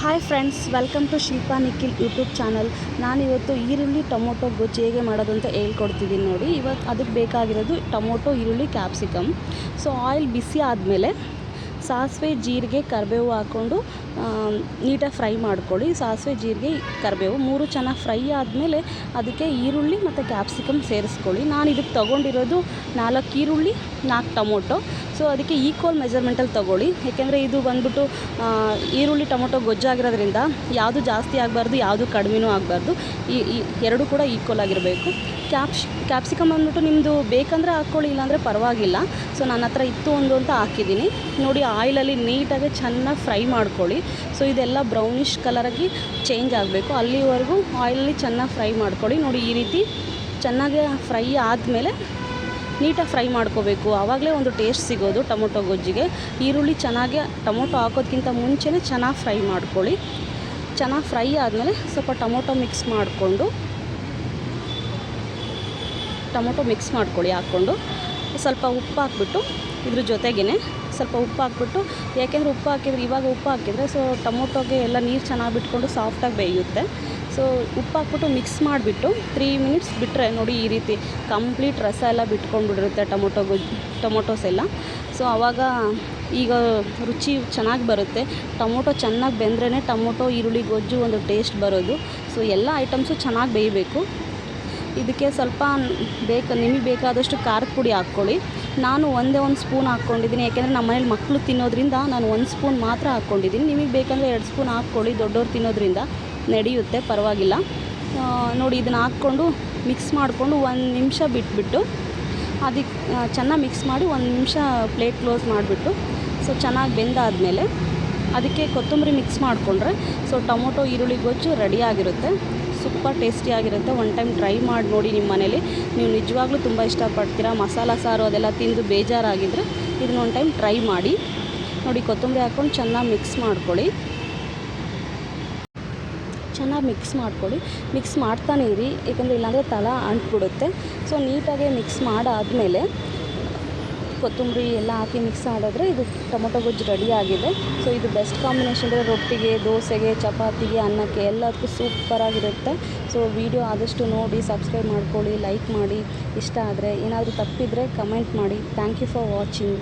Hi friends welcome to Shilpa Nikhil YouTube channel ನಾನಿವತ್ತು ಈರುಳ್ಳಿ, tomato ಗೊಜ್ಜು ಹೇಗೆ ಮಾಡೋದು ಅಂತ ಹೇಳ್ಕೊಡ್ತಿದ್ದೀನಿ ನೋಡಿ. ಇವತ್ತು ಅದಕ್ಕೆ ಬೇಕಾಗಿರೋದು ಟೊಮೊಟೊ, ಈರುಳ್ಳಿ ಕ್ಯಾಪ್ಸಿಕಮ್ ಸೊ ಆಯಿಲ್ ಬಿಸಿ ಆದಮೇಲೆ ಸಾಸಿವೆ, ಜೀರಿಗೆ, ಕರಿಬೇವು ಹಾಕ್ಕೊಂಡು ನೀಟಾಗಿ ಫ್ರೈ ಮಾಡ್ಕೊಳ್ಳಿ. ಸಾಸಿವೆ, ಜೀರಿಗೆ, ಕರಿಬೇವು ಮೂರು ಚೆನ್ನಾಗಿ ಫ್ರೈ ಆದಮೇಲೆ ಅದಕ್ಕೆ ಈರುಳ್ಳಿ ಮತ್ತು ಕ್ಯಾಪ್ಸಿಕಮ್ ಸೇರಿಸ್ಕೊಳ್ಳಿ. ನಾನು ಇದಕ್ಕೆ ತೊಗೊಂಡಿರೋದು ನಾಲ್ಕು ಈರುಳ್ಳಿ, ನಾಲ್ಕು ಟೊಮೊಟೊ. ಸೊ ಅದಕ್ಕೆ ಈಕ್ವಲ್ ಮೆಜರ್ಮೆಂಟಲ್ಲಿ ತೊಗೊಳ್ಳಿ. ಯಾಕೆಂದರೆ ಇದು ಬಂದ್ಬಿಟ್ಟು ಈರುಳ್ಳಿ, ಟೊಮೊಟೊ ಗೊಜ್ಜಾಗಿರೋದ್ರಿಂದ ಯಾವುದು ಜಾಸ್ತಿ ಆಗಬಾರ್ದು, ಯಾವುದು ಕಡಿಮೆನೂ ಆಗಬಾರ್ದು. ಈ ಎರಡೂ ಕೂಡ ಈಕ್ವಲ್ ಆಗಿರಬೇಕು. ಕ್ಯಾಪ್ಶ್ ಕ್ಯಾಪ್ಸಿಕಮ್ ಬಂದ್ಬಿಟ್ಟು ನಿಮ್ಮದು ಬೇಕಂದರೆ ಹಾಕ್ಕೊಳ್ಳಿ, ಇಲ್ಲಾಂದರೆ ಪರವಾಗಿಲ್ಲ. ಸೊ ನನ್ನ ಹತ್ರ ಇತ್ತು ಒಂದು ಅಂತ ಹಾಕಿದ್ದೀನಿ. ನೋಡಿ ಆಯಿಲಲ್ಲಿ ನೀಟಾಗಿ ಚೆನ್ನಾಗಿ ಫ್ರೈ ಮಾಡ್ಕೊಳ್ಳಿ. ಸೊ ಇದೆಲ್ಲ ಬ್ರೌನಿಷ್ ಕಲರಾಗಿ ಚೇಂಜ್ ಆಗಬೇಕು. ಅಲ್ಲಿವರೆಗೂ ಆಯಿಲಲ್ಲಿ ಚೆನ್ನಾಗಿ ಫ್ರೈ ಮಾಡ್ಕೊಳ್ಳಿ. ನೋಡಿ, ಈ ರೀತಿ ಚೆನ್ನಾಗಿ ಫ್ರೈ ಆದಮೇಲೆ ನೀಟಾಗಿ ಫ್ರೈ ಮಾಡ್ಕೋಬೇಕು. ಆವಾಗಲೇ ಒಂದು ಟೇಸ್ಟ್ ಸಿಗೋದು ಟೊಮೊಟೊ ಗೊಜ್ಜಿಗೆ. ಈರುಳ್ಳಿ ಚೆನ್ನಾಗಿ ಟೊಮೊಟೊ ಹಾಕೋದ್ಕಿಂತ ಮುಂಚೆನೇ ಚೆನ್ನಾಗಿ ಫ್ರೈ ಮಾಡ್ಕೊಳ್ಳಿ. ಚೆನ್ನಾಗಿ ಫ್ರೈ ಆದಮೇಲೆ ಸ್ವಲ್ಪ ಟೊಮೊಟೊ ಮಿಕ್ಸ್ ಮಾಡಿಕೊಂಡು, ಟೊಮೊಟೊ ಮಿಕ್ಸ್ ಮಾಡ್ಕೊಳ್ಳಿ ಹಾಕ್ಕೊಂಡು. ಸ್ವಲ್ಪ ಉಪ್ಪು ಹಾಕ್ಬಿಟ್ಟು ಇದ್ರ ಜೊತೆಗೇ ಸ್ವಲ್ಪ ಉಪ್ಪು ಹಾಕ್ಬಿಟ್ಟು, ಯಾಕೆಂದರೆ ಉಪ್ಪು ಹಾಕಿದ್ರೆ, ಇವಾಗ ಉಪ್ಪು ಹಾಕಿದರೆ ಸೊ ಟೊಮೊಟೊಗೆ ಎಲ್ಲ ನೀರು ಚೆನ್ನಾಗಿ ಬಿಟ್ಕೊಂಡು ಸಾಫ್ಟಾಗಿ ಬೇಯುತ್ತೆ. ಸೊ ಉಪ್ಪು ಹಾಕ್ಬಿಟ್ಟು ಮಿಕ್ಸ್ ಮಾಡಿಬಿಟ್ಟು ತ್ರೀ ಮಿನಿಟ್ಸ್ ಬಿಟ್ಟರೆ ನೋಡಿ ಈ ರೀತಿ ಕಂಪ್ಲೀಟ್ ರಸ ಎಲ್ಲ ಬಿಟ್ಕೊಂಡ್ಬಿಟ್ಟಿರುತ್ತೆ ಟೊಮೊಟೊ ಟೊಮೊಟೊಸ್ ಎಲ್ಲ. ಸೊ ಆವಾಗ ಈಗ ರುಚಿ ಚೆನ್ನಾಗಿ ಬರುತ್ತೆ. ಟೊಮೊಟೊ ಚೆನ್ನಾಗಿ ಬೆಂದ್ರೇ ಟೊಮೊಟೊ, ಈರುಳ್ಳಿ, ಗೊಜ್ಜು ಒಂದು ಟೇಸ್ಟ್ ಬರೋದು. ಸೊ ಎಲ್ಲ ಐಟಮ್ಸು ಚೆನ್ನಾಗಿ ಬೇಯಬೇಕು. ಇದಕ್ಕೆ ಸ್ವಲ್ಪ ಬೇಕು, ನಿಮಗೆ ಬೇಕಾದಷ್ಟು ಖಾರದ ಪುಡಿ ಹಾಕ್ಕೊಳ್ಳಿ. ನಾನು ಒಂದೇ ಒಂದು ಸ್ಪೂನ್ ಹಾಕ್ಕೊಂಡಿದ್ದೀನಿ, ಯಾಕೆಂದರೆ ನಮ್ಮ ಮನೇಲಿ ಮಕ್ಕಳು ತಿನ್ನೋದ್ರಿಂದ ನಾನು ಒಂದು ಸ್ಪೂನ್ ಮಾತ್ರ ಹಾಕ್ಕೊಂಡಿದ್ದೀನಿ. ನಿಮಗೆ ಬೇಕಂದರೆ ಎರಡು ಸ್ಪೂನ್ ಹಾಕ್ಕೊಳ್ಳಿ, ದೊಡ್ಡವ್ರು ತಿನ್ನೋದ್ರಿಂದ ನಡೆಯುತ್ತೆ, ಪರವಾಗಿಲ್ಲ. ನೋಡಿ, ಇದನ್ನು ಹಾಕ್ಕೊಂಡು ಮಿಕ್ಸ್ ಮಾಡಿಕೊಂಡು ಒಂದು ನಿಮಿಷ ಬಿಟ್ಬಿಟ್ಟು, ಅದಕ್ಕೆ ಚೆನ್ನಾಗಿ ಮಿಕ್ಸ್ ಮಾಡಿ ಒಂದು ನಿಮಿಷ ಪ್ಲೇಟ್ ಕ್ಲೋಸ್ ಮಾಡಿಬಿಟ್ಟು, ಸೊ ಚೆನ್ನಾಗಿ ಬೆಂದಾದಮೇಲೆ ಅದಕ್ಕೆ ಕೊತ್ತಂಬರಿ ಮಿಕ್ಸ್ ಮಾಡಿಕೊಂಡ್ರೆ, ಸೊ ಟೊಮೊಟೊ, ಈರುಳ್ಳಿ ಗೊಜ್ಜು ರೆಡಿಯಾಗಿರುತ್ತೆ ಸೂಪರ್ ಟೇಸ್ಟಿಯಾಗಿರುತ್ತೆ ಒನ್ ಟೈಮ್ ಟ್ರೈ ಮಾಡಿ ನೋಡಿ ನಿಮ್ಮ ಮನೇಲಿ. ನೀವು ನಿಜವಾಗ್ಲೂ ತುಂಬ ಇಷ್ಟಪಡ್ತೀರಾ? ಮಸಾಲ ಸಾರು ಅದೆಲ್ಲ ತಿಂದು ಬೇಜಾರಾಗಿದ್ದರೆ ಇದನ್ನ ಒಂದು ಟೈಮ್ ಟ್ರೈ ಮಾಡಿ. ನೋಡಿ, ಕೊತ್ತಂಬರಿ ಹಾಕ್ಕೊಂಡು ಚೆನ್ನಾಗಿ ಮಿಕ್ಸ್ ಮಾಡ್ಕೊಳ್ಳಿ. ಚೆನ್ನಾಗಿ ಮಿಕ್ಸ್ ಮಾಡ್ಕೊಳ್ಳಿ. ಮಿಕ್ಸ್ ಮಾಡ್ತಾನೆ ಇರಿ. ಏಕೆಂದರೆ ಇಲ್ಲಾಂದರೆ ತಳ ಅಂಟ್ಬಿಡುತ್ತೆ. ಸೊ ನೀಟಾಗಿ ಮಿಕ್ಸ್ ಮಾಡಾದಮೇಲೆ ಕೊತ್ತಂಬರಿ ಎಲ್ಲ ಹಾಕಿ ಮಿಕ್ಸ್ ಮಾಡಿದ್ರೆ ಇದು ಟೊಮೊಟೊ ಗೊಜ್ಜು ರೆಡಿ ಆಗಿದೆ. ಸೊ ಇದು ಬೆಸ್ಟ್ ಕಾಂಬಿನೇಷನ್ ಅಂದರೆ ರೊಟ್ಟಿಗೆ, ದೋಸೆಗೆ, ಚಪಾತಿಗೆ, ಅನ್ನಕ್ಕೆ ಎಲ್ಲದಕ್ಕೂ ಸೂಪರಾಗಿರುತ್ತೆ ಸೊ ವಿಡಿಯೋ ಆದಷ್ಟು ನೋಡಿ ಸಬ್ಸ್ಕ್ರೈಬ್ ಮಾಡ್ಕೊಳ್ಳಿ ಲೈಕ್ ಮಾಡಿ. ಇಷ್ಟ ಆದರೆ ಏನಾದರೂ ತಪ್ಪಿದರೆ ಕಮೆಂಟ್ ಮಾಡಿ. Thank you for watching